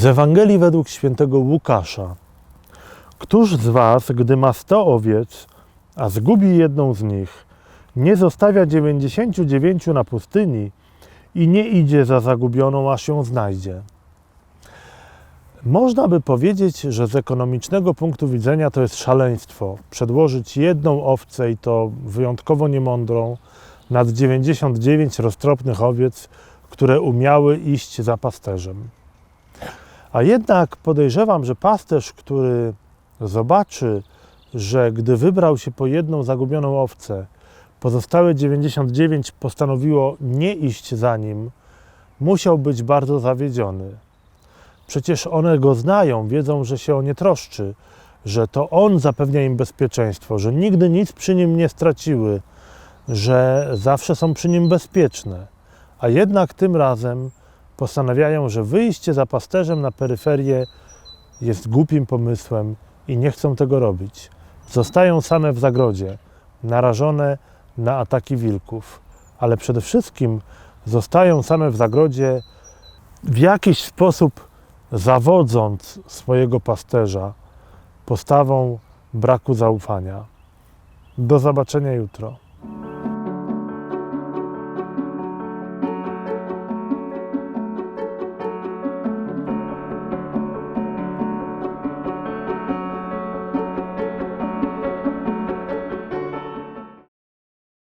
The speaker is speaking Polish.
Z Ewangelii według świętego Łukasza. Któż z was, gdy ma sto owiec, a zgubi jedną z nich, nie zostawia dziewięćdziesięciu dziewięciu na pustyni i nie idzie za zagubioną, aż ją znajdzie? Można by powiedzieć, że z ekonomicznego punktu widzenia to jest szaleństwo przedłożyć jedną owcę i to wyjątkowo niemądrą nad 99 roztropnych owiec, które umiały iść za pasterzem. A jednak podejrzewam, że pasterz, który zobaczy, że gdy wybrał się po jedną zagubioną owcę, pozostałe 99 postanowiło nie iść za nim, musiał być bardzo zawiedziony. Przecież one go znają, wiedzą, że się o nie troszczy, że to on zapewnia im bezpieczeństwo, że nigdy nic przy nim nie straciły, że zawsze są przy nim bezpieczne. A jednak tym razem postanawiają, że wyjście za pasterzem na peryferię jest głupim pomysłem i nie chcą tego robić. Zostają same w zagrodzie, narażone na ataki wilków, ale przede wszystkim zostają same w zagrodzie w jakiś sposób zawodząc swojego pasterza postawą braku zaufania. Do zobaczenia jutro.